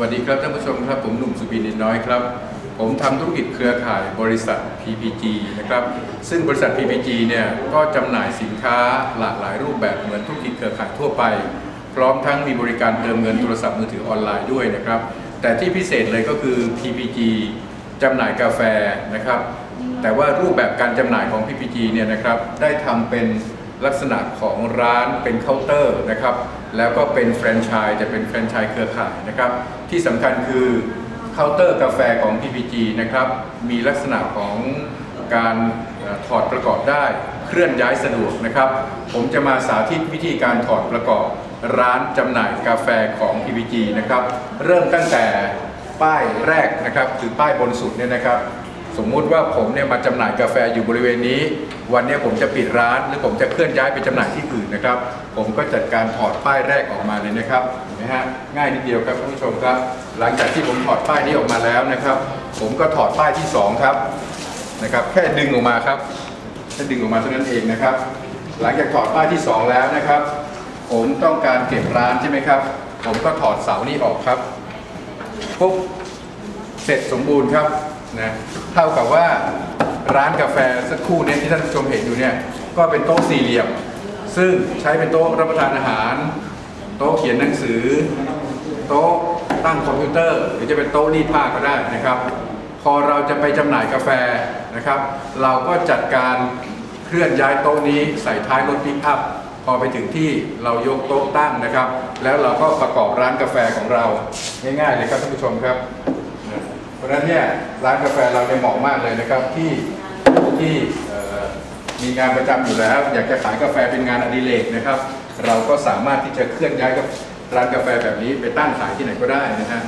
วัสดีครับท่านผู้ชมครับผมหนุ่มสุบินนินน้อยครับ ผมทำธุรกิจเครือข่ายบริษัท PPG นะครับซึ่งบริษัท PPG เนี่ยก็จำหน่ายสินค้าหลากหลายรูปแบบเหมือนธุรกิจเครือข่ายทั่วไป พร้อมทั้งมีบริการเติมเงินโทรศัพท์มือถือออนไลน์ด้วยนะครับ แต่ที่พิเศษเลยก็คือ PPG จำหน่ายกาแฟนะครับ แต่ว่ารูปแบบการจำหน่ายของ PPG เนี่ยนะครับได้ทำเป็น ลักษณะของร้านเป็นเคาน์เตอร์นะครับ แล้วก็เป็นแฟรนไชส์จะเป็นแฟรนไชส์เครือข่ายนะครับ ที่สำคัญคือเคาน์เตอร์กาแฟของ PPG นะครับ มีลักษณะของการถอดประกอบได้ เคลื่อนย้ายสะดวกนะครับ ผมจะมาสาธิตวิธีการถอดประกอบร้านจำหน่ายกาแฟของ PPG นะครับ เริ่มตั้งแต่ป้ายแรกนะครับ คือป้ายบนสุดเนี่ยนะครับ สมมุติว่าผมเนี่ยมาจำหน่ายกาแฟอยู่บริเวณนี้ วันนี้ผมจะปิดร้าน หรือผมจะเคลื่อนย้ายไปจำหน่ายที่อื่นนะครับ ผมก็จัดการถอดป้ายแรกออกมาเลยนะครับเห็นไหมฮะง่ายนิดเดียวครับท่านผู้ชมครับ หลังจากที่ผมถอดป้ายนี้ออกมาแล้วนะครับ ผมก็ถอดป้ายที่สองครับนะครับ แค่ดึงออกมาครับแค่ดึงออกมาเท่านั้นเองนะครับ หลังจากถอดป้ายที่สองแล้วนะครับ ผมต้องการเก็บร้านใช่ไหมครับ ผมก็ถอดเสานี้ออกครับปุ๊บเสร็จสมบูรณ์ครับ นะเท่ากับว่าร้านกาแฟสักคู่เนี้ที่ท่านผู้ชมเห็นอยู่เนี่ยก็เป็นโต๊ะสี่เหลี่ยม ซึ่งใช้เป็นโต๊ะรับประทานอาหาร โต๊ะเขียนหนังสือ โต๊ะตั้งคอมพิวเตอร์ หรือจะเป็นโต๊ะรีดผ้าก็ได้นะครับ พอเราจะไปจำหน่ายกาแฟนะครับ เราก็จัดการเคลื่อนย้ายโต๊ะนี้ใส่ท้ายรถปิกอัพพอไปถึงที่เรายกโต๊ะตั้งนะครับ แล้วเราก็ประกอบร้านกาแฟของเราง่ายๆเลยครับท่านผู้ชมครับะฉะนั้นเนี่ยร้านกาแฟเราเนี่ยเหมาะมากเลยนะครับที่ที่มีงานประจำอยู่แล้ว อยากจะขายกาแฟเป็นงานอดิเรกนะครับ เราก็สามารถที่จะเคลื่อนย้ายกับร้านกาแฟแบบนี้ไปตั้งขายที่ไหนก็ได้นะฮะ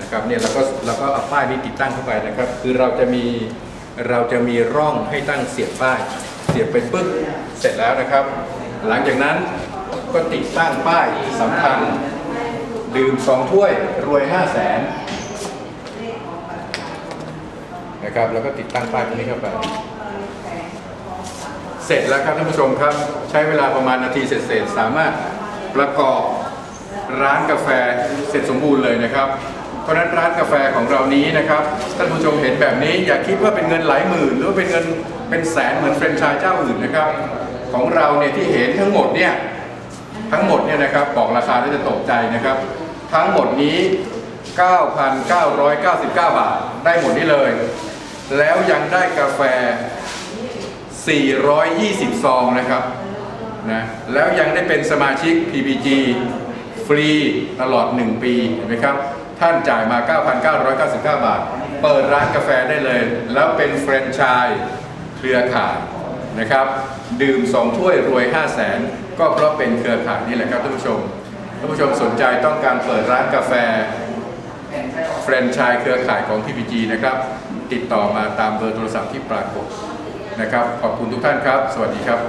นะครับเนี่ยเราก็เราก็เอาป้ายนี้ติดตั้งเข้าไปนะครับ คือเราจะมีเราจะมีร่องให้ตั้งเสียบป้าย เสียบไปปึ๊บเสร็จแล้วนะครับ หลังจากนั้นก็ติดตั้งป้ายสำคัญ ดื่มสองถ้วยรวย5 0 0แสน นะครับแล้วก็ติดตั้งป้ายตรงนี้เข้าไป เสร็จแล้วครับท่านผู้ชมครับใช้เวลาประมาณนาทีเศษๆสามารถประกอบร้านกาแฟเสร็จสมบูรณ์เลยนะครับ เพราะนั้นร้านกาแฟของเรานี้นะครับท่านผู้ชมเห็นแบบนี้อย่าคิดว่าเป็นเงินหลายหมื่น หรือเป็นเงินเป็นแสนเหมือนแฟรนไชส์เจ้าอื่นนะครับ ของเราเนี่ยที่เห็นทั้งหมดเนี่ยทั้งหมดเนี่ยนะครับบอกราคาแล้วจะตกใจนะครับ ทั้งหมดนี้ 9,999 บาท ได้หมดนี้เลย แล้วยังได้กาแฟ 420 ซองนะครับนะแล้วยังได้เป็นสมาชิก PPG ฟรีตลอด 1 ปีเห็นไหมครับ ท่านจ่ายมา 9,999 บาท เปิดร้านกาแฟได้เลย แล้วเป็นแฟรนไชส์เครือข่ายนะครับ ดื่ม 2 ถ้วยรวย 5 0 0แสนก็เพราะเป็นเครือข่ายนี่แหละครับท่านผู้ชมท่านผู้ชมสนใจต้องการเปิดร้านกาแฟแฟรนไชส์เครือข่ายของ PPG นะครับ ติดต่อมาตามเบอร์โทรศัพท์ที่ปรากฏนะครับ ขอบคุณทุกท่านครับ สวัสดีครับ